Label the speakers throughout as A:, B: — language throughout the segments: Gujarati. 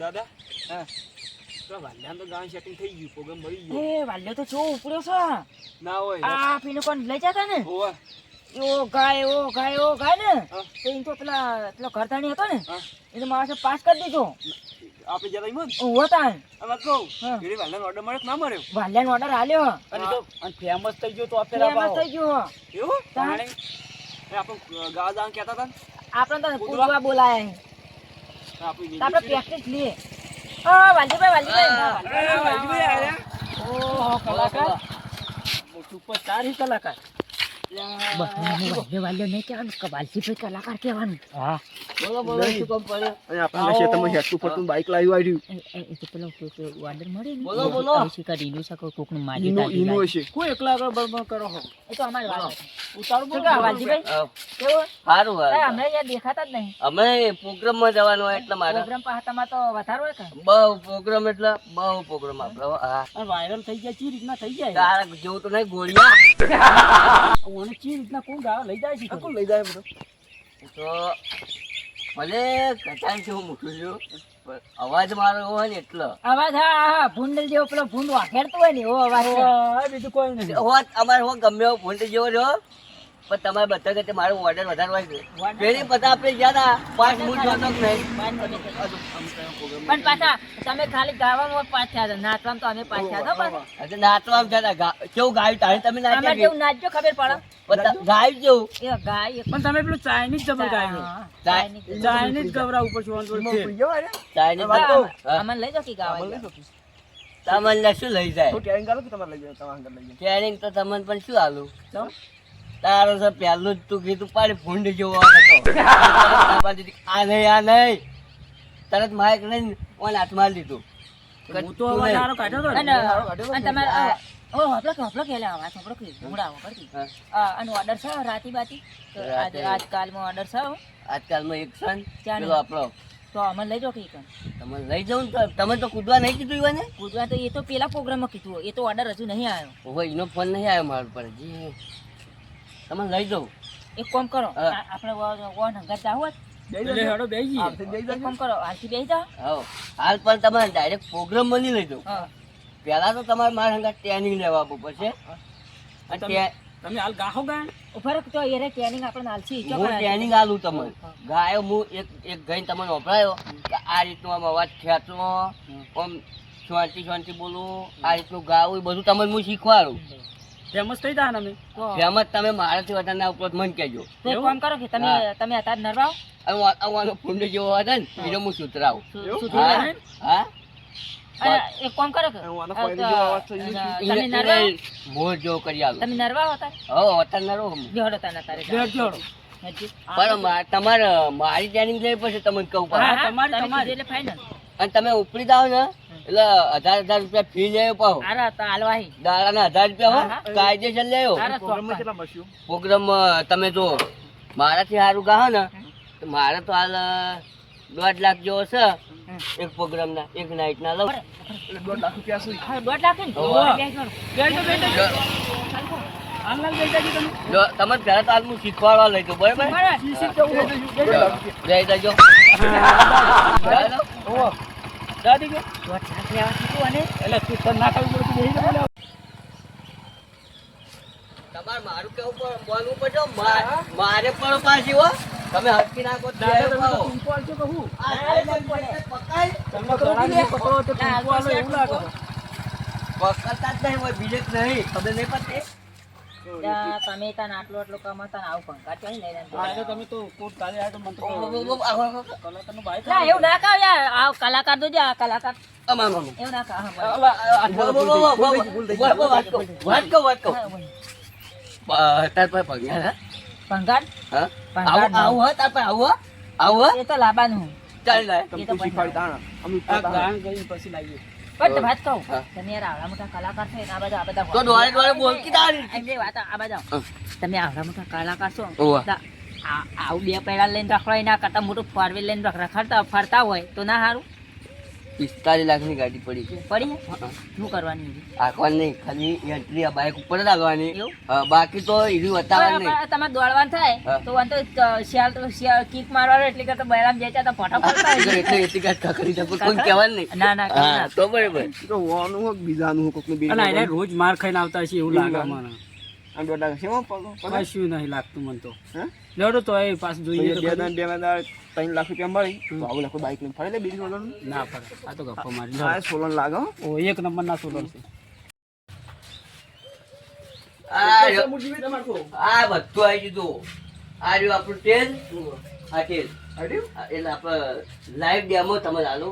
A: દાદા?
B: હા.
A: તો વાલ્યાને તો ગામ સેટિંગ થઈ ગયું પ્રોગ્રામ મળી ગયો.
B: એ વાલ્યો તો જો ઉપડ્યો છો.
A: ના હોય.
B: આ પીનો કોણ લઈ જતા ને?
A: હોવે.
B: ઓ ગાય ઓ ગાય ઓ ગાય ને. તો એમ તો પેલા પેલો ઘરધાણી હતો ને?
A: હા.
B: મારા પાસ કરી દીધો.
A: આપણે જતા ઈમન
B: ઊભો તા
A: આમાં કહું. પેલી વાલ્યાનો ઓર્ડર મળ્યો ના મળ્યો?
B: વાલ્યાનો ઓર્ડર આલ્યો.
A: અને તો
C: ફેમસ થઈ ગયો તો
B: ફેમસ થઈ ગયો.
A: એવું?
B: તાણે?
A: આપણે ગાવા જાવ કહેતા હતા
B: આપણે તો? પૂજવા બોલાયા
A: આપણે
B: પ્રેક્ટિસ લઈએ. હા વાલજીભાઈ વાલજીભાઈ
A: વાલજીભાઈ. આવ્યા
C: ઓ કલાકાર. સુપરસ્ટાર હી કલાકાર.
D: અમે પ્રોગ્રામમાં જવાનું હોય એટલે મારે. બહુ પ્રોગ્રામ એટલે બહુ પ્રોગ્રામ આપડે
C: વાયરલ થઈ જાય ચી રીતના થઈ જાય?
D: જેવું તો નહીં ગોળિયા.
C: ઓને ચી રીતના કોણ ગાળા લઈ જાય છે
A: કોણ લઈ જાય બધો?
D: તો ભલે કચાન હું મૂકું છું અવાજ મારો હોય ને એટલો.
B: અવાજ હા હા ભૂંડલ જેવો પેલો ભૂંડ વાખેડતો હોય ને એવો અવાજ
C: બીજું કોઈ નથી.
D: અવાજ અમારે હો ગમે એવો ફોન જેવો રહ્યો પણ તમારે બધા કે મારું ઓર્ડર વધારવા છે. પેલી બધા આપણે ગયા હતા પાંચ મૂળ જોતો નહીં.
B: પણ પાછા તમે ખાલી ગાવામાં પાછા હતા. નાચવામાં તો અમે પાછા હતા પાછા.
D: આજે નાચવા જતા કેવું ગાયું તારે તમે નાચ્યા
B: કેવું નાચજો ખબર પડે?
D: ગાયું જેવું?
B: એ ગાય.
C: પણ તમે પેલું ચાઇનીઝ જબર ગાયું.
B: ચાઇનીઝ.
C: ગવરા ઉપર છો
D: ચાઇનીઝ
B: અમને લઈ જાવ કે ગાવા
D: તમને શું લઈ જાય?
A: તો કરો કે તમારે લઈ જાય તમારે લઈ જાય
D: ટ્રેનિંગ તો તમને પણ શું આલું? તારો સર પહેલું જ તું કીધું પાડી ભૂંડ જોવા હતો આ નહીં આ નહીં. તરત માઇક લઈને ઓન હાથમાં લીધું
C: હું તો અવાજ કાઢ્યો
B: અને ઓ હપલો કે હપલો કે અને ઓર્ડર છે રાતી બાતી. આજ આજકાલમાં ઓર્ડર છે.
D: આજકાલમાં એક સન
B: ચાલે.
D: પેલો આપણો
B: તો અમને લઈ જાઓ કે
D: તમે લઈ જાઉં તો તમે તો કૂદવા નહીં કીધું હોય ને
B: કૂદવા તો એ તો પેલા પ્રોગ્રામમાં કીધું એ તો ઓર્ડર હજુ નહીં આવ્યો.
D: હવે એનો ફોન નહીં આવ્યો મારા પર. જી. તમે લઈ જાઉં.
B: એક કામ કરો આપણે હંગાત જાવ હોત.
D: હાલ પણ તમારે ડાયરેક્ટ પ્રોગ્રામ બની લઈ જાઉં.
B: હા.
D: પહેલા તો તમારે મારા હંગા ટ્રેનિંગ લેવા આપવું પડશે. અને
C: તમે- હાલ ગાહો ગા
B: ઊભા રહો તો એ ટ્રેનિંગ
D: હું ટ્રેનિંગ આલું તમને. ગાયો હું એક એક ગઈને તમને વપરાયો આ રીતનું આમ અવાજ ખેંચો આમ શાંતિ શાંતિ બોલું આ રીતનું ગાવું એ બધું તમને હું શીખવાડું.
C: ફેમસ થઈ જાય અમે?
D: ફેમસ તમે મારાથી વધારે ના ઉપર મન કહેજો.
B: તો એક કામ કરો કે તમે તમે અત્યારે
D: નરવો
B: જોડો તાના તારે જોડો
D: પણ તમારે મારી ટ્રેનિંગ લેવી પડશે તમને કહું
C: તમારે તમારે.
D: તમે ઉપરી જાઓ ને એટલે હજાર હજાર રૂપિયા ફી લેવો પાહો. દાડાના હજાર રૂપિયા
B: હા,
D: કાયદેસર લેવો પ્રોગ્રામ તમે જો મારાથી સારું ગાહો ને તો મારે તો હાલ દોઢ લાખ જેવો છે. એક પ્રોગ્રામ ના એક નાઇટ ના લઉં
A: દોઢ લાખ રૂપિયા શું?
B: દોઢ લાખ
C: તમે.
D: પહેલા તો હું શીખવાડવા લઈ જાઉં બરાબર. જઈ જજો.
C: જવા
B: દેજો. વરસાદ લેવા કીધું અને
C: એટલે તું તને ના કરવું પડતું બેસી બોલે
D: તમારે મારું કેવું પણ ઉપર જો મારે પણ પાછી હો. તમે હટકી નાખો પકડો
C: તો એવું લાગે
D: પકડતા જ નહીં હોય બીજે નહીં. ખબર નહીં પડતી
B: તમે આવું ભંગા
C: ચાલી લઈ તો કોટ કલાકાર તો
B: જે આ કલાકાર
D: આવું આવું
B: એ તો લાબાનું
D: ચાલી લાય
A: તમે શીખવાડતા અમે
C: ગાન ગઈ પછી લાવીએ
B: પણ વાત કહું. તમે યાર આવડા મોટા કલાકાર છો ને આ બધા આ બધા
D: તો દોડે દોડે બોલતી તારી.
B: એમની વાત આ બધા તમે આવડા મોટા કલાકાર છો. આવું બે પૈડા લઈને રખડો એના કરતા મોટું ફોર વ્હીલ લઈને રખ- રખડતા ફરતા હોય તો ના સારું
D: પિસ્તાલીસ લાખની ગાડી પડી છે.
B: પડી શું કરવાની
D: આખવાની નહીં ખાલી એન્ટ્રી આ બાઇક ઉપર જ આવવાની. બાકી તો એવી બતાવવાની નહીં
B: તમારે દોડવાનું થાય તો વાંધો શિયાળ તો શિયાળ કિક મારવાનો એટલે કે તો બૈરામ જાય તો ફટાફટ થાય.
D: એટલે એટલે એટલી ગાડી કાકડી જાય કોઈ કહેવાનું નહીં.
B: ના ના.
D: તો બરાબર.
A: તો હોવાનું હોક બીજાનું હોક કોકનું બીજું
C: એને રોજ માર ખાઈને આવતા હશે એવું લાગે મને
A: આ દોડા છે પગ-?
C: કશું નહીં લાગતું મને તો.
A: હે?
C: લેવડો તો એ પાછું જોઈએ તો
A: બે દાન બે દાન ત્રણ લાખ રૂપિયા મળી. તો આવું લાખો બાઇક લઈને. ફરે લે બીજી સોલન
C: ના? ફરે. આ તો ગપ્પો મારી.
A: આ
C: લો.
A: સોલન લાગે હો.
C: ઓ એક નંબર ના સોલર છે.
D: આ બધું આવી દીધું આ રહ્યું આપણું તેલ. આ તેલ. એટલે આપણે લાઈવ ડેમો તમે હાલો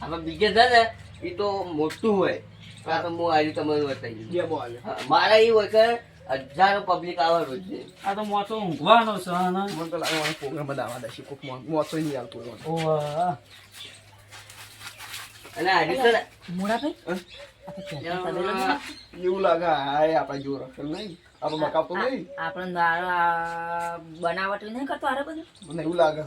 D: આપણે બીજે છે ને એ તો મોટું હોય. આ તો હું. આવી તમને બતાવી મારા એ હોય કે હજારો પબ્લિક આવે રોજે
C: આ તો મોચો ઊંઘવાનો છે હા
A: મને તો લાગે પ્રોગ્રામ બધા દેશે કોક મોસો નહીં આવતો.
C: ઓહ
D: અને આજે છે
B: તબેલો નહીં?
A: એવું લાગે હાય આપણા રખેલ નહીં. આપણે મકાવતો નહીં.
B: આપણે બનાવટ નહીં કરતો આરે બધું?
A: મને એવું લાગે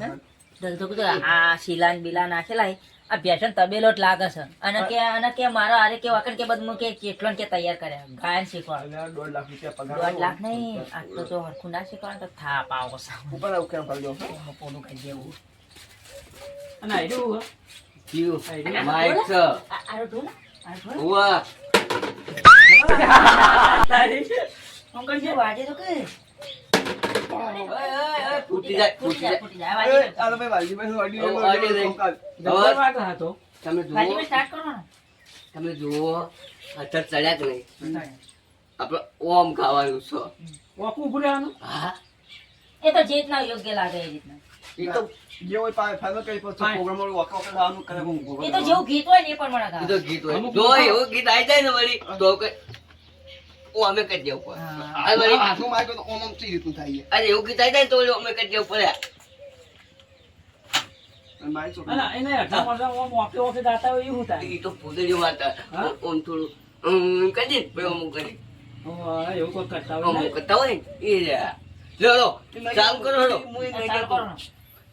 B: ધંધો કીધું આ શિલાન બીલા નાખેલા આ ભેસણ તબેલો જ લાગે છે. અને કે અને કે મારો આરે કે વાકણ કે બધું કે કેટલો ને કે તૈયાર કર્યા ગાયન
A: શીખવા દોઢ લાખ રૂપિયા પગાર
B: દોઢ લાખ નહીં આટલું તો હરખું ના શીખવાડ તો થાપ આવો
A: ઉપર આવું કેમ કરી દો
B: પોલું દેવું.
C: અને આ રહ્યું
D: જીવ માઇક છે.
B: આ આરો
D: ઉવા.
B: હું કઈ જે વાજે તો કે.
D: તમે જુઓ.
B: મેં સ્ટાર્ટ કરવાનો
D: તમે જુઓ. અત્યારે ચડ્યા કે નહીં. આપડે ઓમ ખાવાનું છો.
C: ઉભું રહેવાનું
D: હા.
B: એ તો જે યોગ્ય લાગે એ રીતના.
D: એ તો
A: જે હોય કરી પછી
C: ફાઇન.
A: program વાળું વખત વખત કરે,
B: એ તો જેવું ગીત હોય ને એ
D: તો ગીત હોય. જો એવું ગીત આવી જાય ને વળી તો હું અમે કરી દેવું પડે.
B: હા.
D: અને વળી
A: હાથમાં માર્યો તો ઓમ ઓમ થઈ રીતનું થાય
D: અરે એવું કીધા થાય તો અમે કરી દેવું પડે.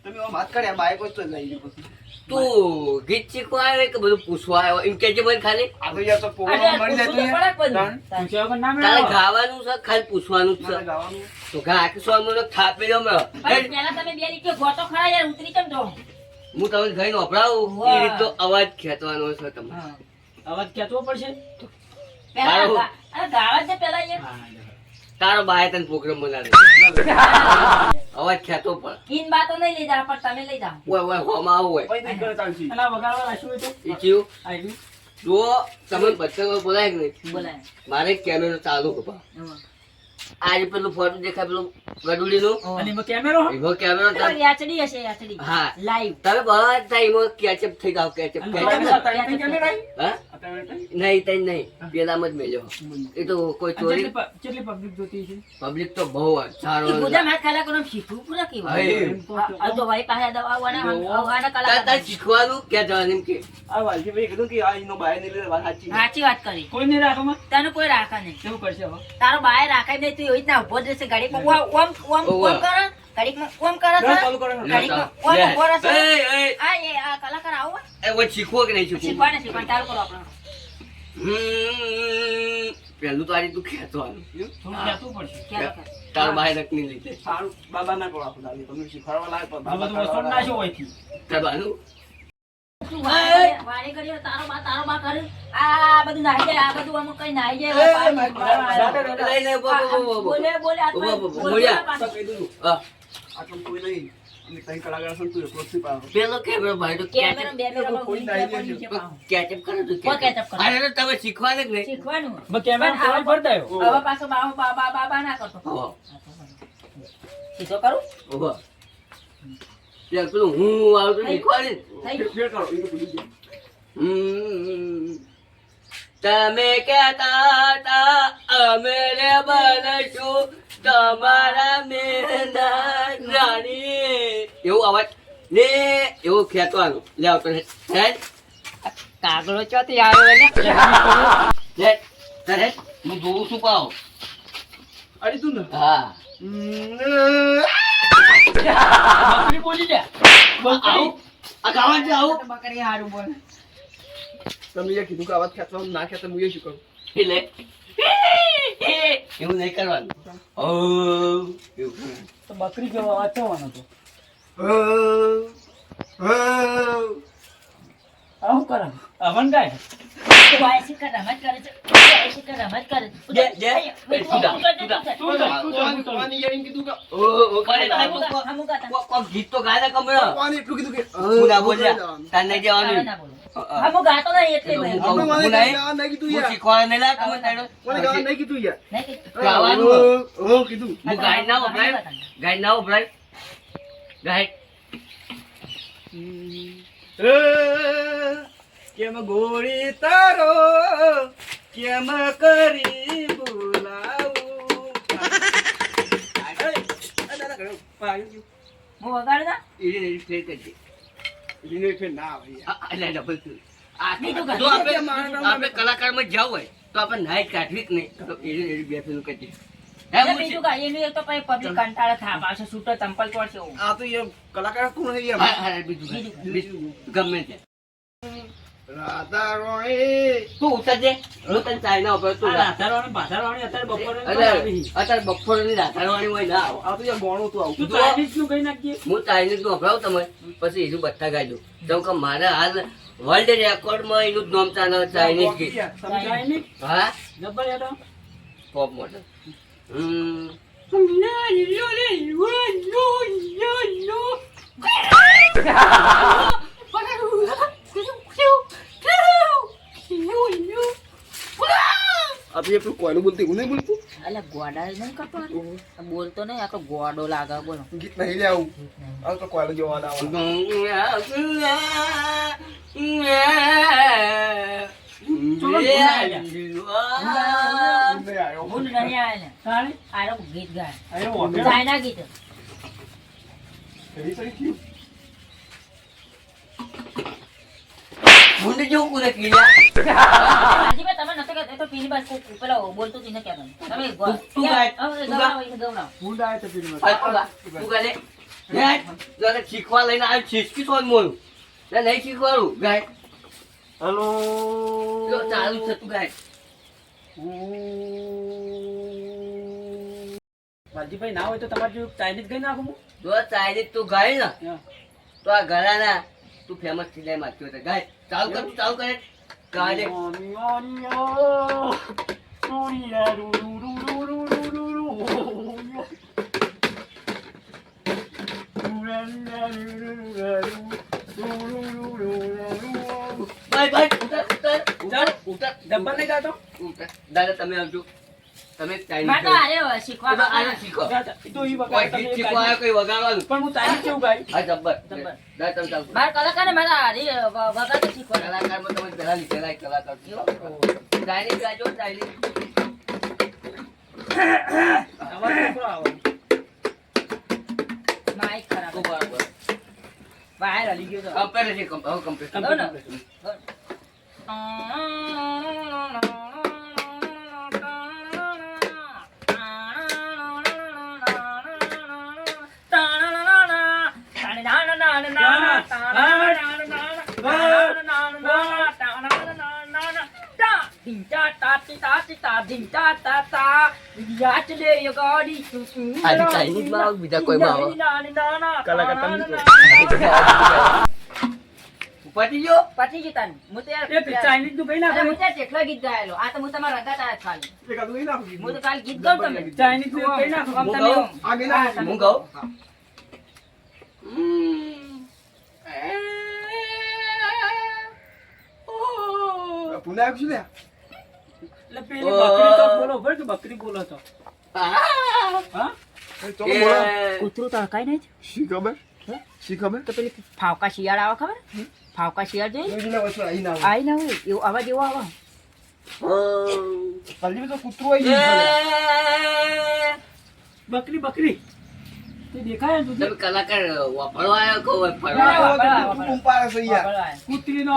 A: તમે વાત કર્યા બાઈક જ તો લઈ જાય પછી.
D: તું ગીત શીખવા આવે કે બધું પૂછવા આવ્યો એમ કે મને ખાલી.
A: યાર તો મળી.
D: તારે ગાવાનું છે? ખાલી પૂછવાનું છે. તો ગા આખી થાપી દો મેં.
B: પહેલા તમે બે રીતે ગોતો ખરા યાર ઉતરી કેમ જો
D: હું તમને ઘરે વપરાવું એ. રીતનો અવાજ ખેંચવાનો છે તમારે.
C: અવાજ ખેંચવો પડશે.
B: અરે ગાવા છે પેલા યાર
D: તારો બાય તને પ્રોગ્રામ બનાવે અવાજ ખેતો પણ.
B: કીન બાતો નહીં લઈ જા પણ તમે લઈ જાઓ
D: ઓય ઓય હોમાં આવો
A: ઓય નહીં કરે ચાલશે.
C: વગાડવા તો?
D: જો તમે બચ્ચા બોલાય કે નહીં?
B: બોલાય.
D: મારે કેમેરો ચાલુ કપા. આજે પેલું ફોટો દેખાય પેલું ગડુડી નું.
C: અને એમાં કેમેરો
D: એમાં કેમેરો
B: યાચડી હશે યાચડી
D: હા.
B: લાઈવ
D: તમે બધા થાય એમાં કેચઅપ થઈ જાવ કેચઅપ? નહીં તઈ નહીં. પેલામાં જ મેલ્યો. એ તો કોઈ ચોરી
C: કેટલી પબ્લિક જોતી છે
D: પબ્લિક તો બહુ સારો
B: બધા માર ખાલા શીખવું પૂરા કેવા? આ તો ભાઈ પાસે દવા વાના આવાના કલાકાર
D: શીખવાનું કે જવાનું કે?
A: આ વાલજીભાઈએ કીધું કે આ એનો બાય નહીં લે, વાત સાચી.
B: સાચી વાત કરી.
C: કોઈ નહીં રાખોમાં
B: તને કોઈ રાખે નહીં.
C: શું કરશે
B: તારો બાય રાખાય નહીં તું એવી રીતના ઊભો જશે ગાડીમાં ઓમ ઓમ ઓમ કરે. ગાડીમાં ઓમ કરે છે. ગાડીમાં ઓમ ઊભો રહેશે.
D: એ, એ,
B: આ એ આ કલાકાર આવો.
D: એ, ઓય શીખવો કે નહીં શીખવું?
B: શીખવાને શીખવાને ચાલુ કરો આપણે.
D: હમ, પેલું તો આ રીતનું ખેંચવાનું.
C: થોડું ખેંચવું પડશે.
D: તાર બાય રખની લીધે.
A: સારું, બાબા ના કરો આપણે. તમે શીખવાડવા લાગે બાબા
C: તો વસ્તુ ના. શું હોયથી
D: તાર તમે શીખવાને
B: શીખવાનું.
C: હવે
B: પાછો બા બા બા બા બા ના કરતો. સીધો કરું?
D: ઊભો. પેલું હું આવતો શીખવાડે. તમે કહેતા હતા અમે રે બનશું તમારા મેના રાણી એવું અવાજ ને એવું ખેંચવાનું લે આવતો હે હેડ.
B: કાગળો ચોથી આવ્યો ને
D: લે હેડ. હું જોઉં છું પાવ
A: અરે તું ને.
D: હા
C: બકરી બોલી જા
D: બકરી આ ગાવા છે આવું
B: બકરી હારું બોલ
A: તમે એ કીધું કે અવાજ ખેંચવાનું ના ખેંચે હું એ શું કરું
D: એટલે? એવું નહીં કરવાનું. ઓ એવું
C: તો બકરી જેવો અવાજ થવાનો તો. આવું કરો અવન ગાય
D: એ
B: હમું હમું ગાતા.
D: તો ગાય ને
A: એટલું કીધું કે
D: હું ના બોલ્યા. તાર નહીં જવાનું.
B: ના ગાતો નહીં એટલે
D: હું નહીં.
A: કીધું યાર.
D: શીખવાડે નહીં લા તમે તારો.
A: કોને ગાવા નહીં કીધું યાર.
D: ગાવાનું.
A: ઓ, કીધું.
D: હું ગાય ના વપરાય ગાય ના વપરાય ગાય.
A: કેમ ગોળી તારો કેમ કરી બોલાવું
B: હું વગાડું
D: એને એને કરજે.
A: એને ફેર ના આવે યાર.
D: આ- આ લે double kill. આ-
B: બીજું ગાય.
D: જો આપણે કલાકારમાં જવું હોય તો આપણે નાઈટ કાઢવી જ નહીં તો એને બે
B: એટલે
A: કલાકાર કોણ છે
D: ગમે તે
A: રોય
D: તું ઉતરજે. હું તને ચાઇના ઉપર તું
C: અત્યારે બપોરે
D: અત્યારે હોય ના
A: આ તો ગોણું તું આવું.
C: ચાઇનીઝનું કઈ નાખીએ
D: હું ચાઇનીઝનું અભરાવ તમે પછી એનું બધા ગાઈ દઉં. કે મારે હાલ વર્લ્ડ રેકોર્ડમાં એનું જ નામ ચાલે ચાઇનીઝ ગીત. હા?
C: યાર
D: પોપ મોડલ હમ.
A: આ તો યાર પેલું કોયલું બોલતી હું નહીં બોલતું?
B: એટલે ગોડા નહીં કરતો બોલતો નહીં આ તો ગોડો લાગે બોલો.
A: ગીત નહીં લે આવું. આ તો કોયલું જોવાના આવે.
D: મુંડ જેવું કુને કીધા
B: રાજીભાઈ તમે નતો એ તો પીની બસ પેલો બોલતો તીને ને કહેતા. તમે
D: તું- તું ગાય, તું
B: ગવડાવો.
C: ફૂડ આવે તો
D: ગાલે જરા શીખવા લઈને આવ્યો છીસકી તો મોરું ને નહીં શીખવાડું ગાય.
A: હલો.
D: જો ચાલુ છે તું ગાય.
C: વાલજીભાઈ ના હોય તો તમારે જો ચાઇનીઝ ગઈ નાખું
D: જો ચાઇનીઝ તું ગાય ને. તો આ ઘરાના તું ફેમસ થઈ જાય મારતી હોય ગાય ચાલુ કર ચાલુ કરે ગાય ભાઈ ભાઈ ઉતર ઉતર ઉતર ઉતર
C: ડબ્બા નહીં જાતો
D: ઉતર દાદા તમે આવજો તમે
B: તો
D: ચાઇનીઝ
B: શીખવા
D: શીખો શીખવા આવ્યો કોઈ વગાડવાનું?
C: પણ હું ચાઇનીઝ કેવું
D: હા જબ્બર.
B: જબ્બર. મારે કલાકાર ને મારે હારી વ- વગાડતો શીખવા
D: કલાકારમાં તમે પહેલા લીધેલા એક કલાકાર છો. ચાઇનીઝ ગાજો ચાઇનીઝ
B: માઇક ખરાબ
D: બરાબર
B: બહાર હલી ગયો તો.
D: કમ્પેર છે કમ્પેર હવે કમ્પેર
B: ગયો ને?
D: આજે ચાઇનીઝમાં આવું, બીજા કોઈમાં
A: કલાકાર તમે
D: પતી ગયો
B: તાન. હું તો યાર-
C: એ ચાઇનીઝનું કઈ
B: અરે હું ત્યાં જેટલો ગીત ગાયેલો આ તો હું તમારા રગા તારા ખાલી
A: એકાદું નહીં નાખું
B: હું તો કાલ ગીત ગાઉં તમે
C: ચાઇનીઝનું કઈ નાખું
B: આમ તમે
A: આગે ના
D: હું કહું
A: પુણે આવ્યું છે લે
C: એટલે પેલી બકરી તો બોલો કે બકરી બોલો તો. હા?
A: એ ચલો બોલો.
B: કૂતરું નહીં
A: શી ખબર? શી ખબર?
B: તો પેલી ફાવકા શિયાળ આવે ખબર? ફાવકા શિયાળ જોઈ
A: આવી ના આવે.
B: આઈ ના હોય એવો અવાજ એવો આવે.
A: તો કૂતરું આવી
C: બકરી બકરી. તે દેખાય ને
D: તમે કલાકાર વાપરવા આવ્યો કહો ફરવા
B: ના,
A: છે.
B: વાપરવા,
A: કૂતરું
C: નો.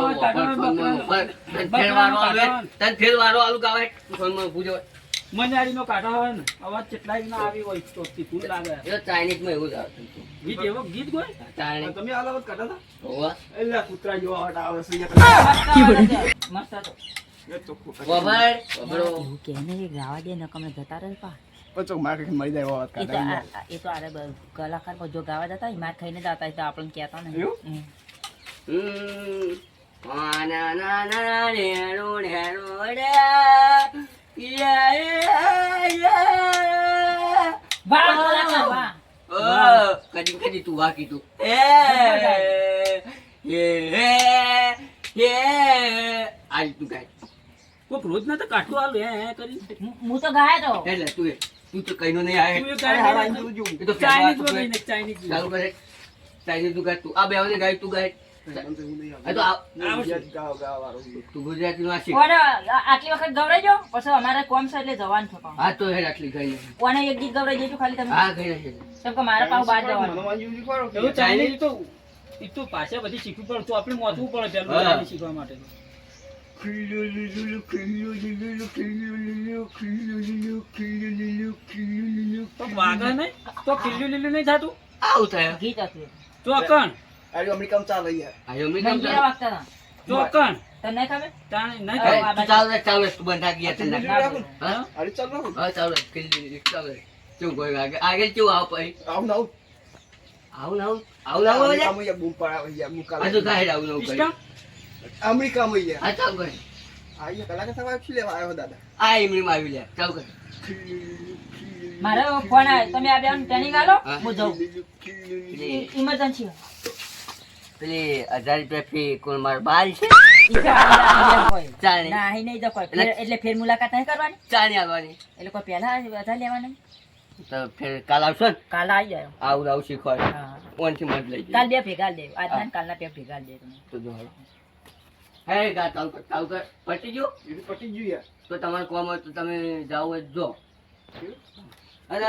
D: તને વારો આવે તને ફેર વારો આલુ ગાવે. જવાય.
C: મજારીનો કાઢો હોય ને અવાજ કેટલાય ના આવી હોય તો તીખું લાગે.
D: એ ચાઇનીઝમાં એવું જ આવતું
C: ગીત એવો? ગીત ગોય?
D: ચાઇનીઝ.
A: તમે અલગ કાઢા હતા?
D: હોવે.
A: એટલે કૂતરા જોવા હટ આવે છે અહીંયા.
B: મસ્ત હતો
D: વભાડો.
B: એવું કે ને ગાવા દે નકમ જતા રહે પા
A: પચો મારે ખાઈ મરી જાય વાત કાઢા
B: એ તો આરે બ- કલાકાર જો ગાવા જતા માર ખાઈને જતા તો આપણને કહેતા નહીં
A: એવું?
B: હમ.
D: હમ. આ ના ના ના નેણો નેણો રે. યા, યા, યા.
B: વાહ વાહ
D: કદી કદી તું. એ, એ, એ, ગાય.
C: કોક રોજ ના તો કાઠું હાલ હે હે કરી
B: હું તો ગાય તો
D: એટલે તું એ- તું તો કઈનો નહીં આવે.
C: એ
D: તો
C: ચાઇનીઝ
D: તું
C: ચાઇનીઝ
D: ચાલુ કરે. ચાઇનીઝ તું ગાય, તું. આ બેવાને ગાય, તું ગાય.
B: પછી
C: બધી શીખવું પડે. તો આપણે મોથવું પડે પેલું શીખવા માટે. તો ખીલ્યું લીલું નહીં થતું
D: આવું થાય.
B: ગીત હતું એ.
C: ચોકણ
A: અરે અમેરિકામાં ચાલે યાર.
D: આ
B: મંજીરા
D: ચાલે?
B: વાગતા
C: ચોકણ
B: તને ખબર
C: તાણે નહીં ખબર.
D: ચાલુ ચાલુ તું બંધ યાર, તને?
A: અરે ચાલ.
D: હા, ચાલુ ખીલી, ચાલુ. કેવું કોઈ આગળ- આગળ કેવું આવ પછી?
A: આવું ને આવું.
D: આવું ને આવું? આવું ને આવું
A: યાર બૂમ પડાવે યાર, બૂમ
D: હા, તો. કાંઈ આવું ને આવું કરી.
A: અમેરિકામાં યાર.
D: હા, ચાલુ કર.
A: આ યાર કલાકાર શું લેવા આવ્યો દાદા?
D: આ એમનીમાં આવી લે, ચાલુ કર.
A: ખીલું લીલું, ખીલું લીલું,
B: મારો ફોન આવ્યો તમે આ બેન ટ્રેનિંગ આલો
D: હું.
B: જઉં.
A: ખીલું લીલું, ખીલું લીલું.
D: પેલી-
B: ઇમરજન્સી
D: પેલી હજાર રૂપિયા ફી કોણ મારા બાલ છે. ચાલની.
B: નહીં જકો
D: એટલે-
B: એટલે ફેર મુલાકાત નહીં કરવાની?
D: ચાની આવવાની.
B: એટલે કોઈ પહેલા વધારે લેવાના.
D: તો ફેર કાલ આવશો ને?
B: કાલ આવી જાય
D: આવું આવું શીખવાડ.
B: હા.
D: ઓનથી મત લઈ
B: કાલ બે ભેગા દે આજના કાલના બે ભેગા દે તમે
D: તો જો હાલો. હે ગા ચાલુ કર ચાલુ કર. પટી ગયો?
A: એ તો ગયું યાર.
D: તો તમારે કોમ હોય તો તમે જાઓ હોય જો. અને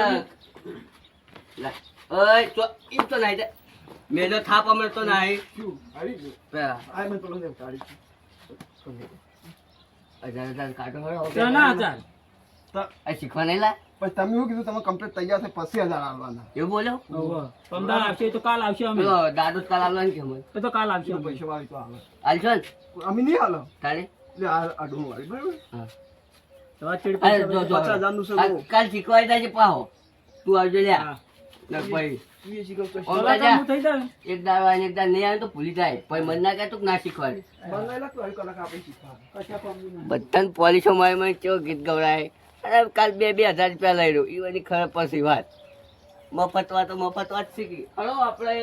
D: ઓય તો ઈ તો નહીં દે. મેલો થાપ અમે તો નહીં
A: શું? હારી ગયું.
D: પેલા
A: આ મને પેલો ને કાઢી
D: કાઢો આ શીખવા નહીં લા
A: પણ તમે શું કીધું તમે કમ્પ્લીટ તૈયાર છે પછી હજાર આવવાના
D: એવું બોલ્યો.
C: પમદાર આવશે તો કાલ આવશે અમે.
D: દાદુ કાલ આવવાનું કે અમે
C: એ તો કાલ આવશે.
A: પૈસા વાળી તો આવે.
D: હાલશો ને?
A: અમે નહીં હાલો
D: તારે?
A: એટલે આ ડોમ વાળી બરાબર? છે.
D: કાલ શીખવાય જાય છે પાહો. તું આવજો લ્યા. ભાઈ
A: છે.
D: એક દાડો એક દાડો નહીં આવે તો ભૂલી જાય. પછી મન ના કહેતું ના શીખવાડે.
A: આવી.
D: બધાને પોલીસો મારી મને કેવો ગીત ગવડાય. અરે કાલ બે બે હજાર રૂપિયા લઈ રહ્યો એ બધી ખબર પછી વાત. મફતવા તો મફત વાત શીખી. હલો આપણે.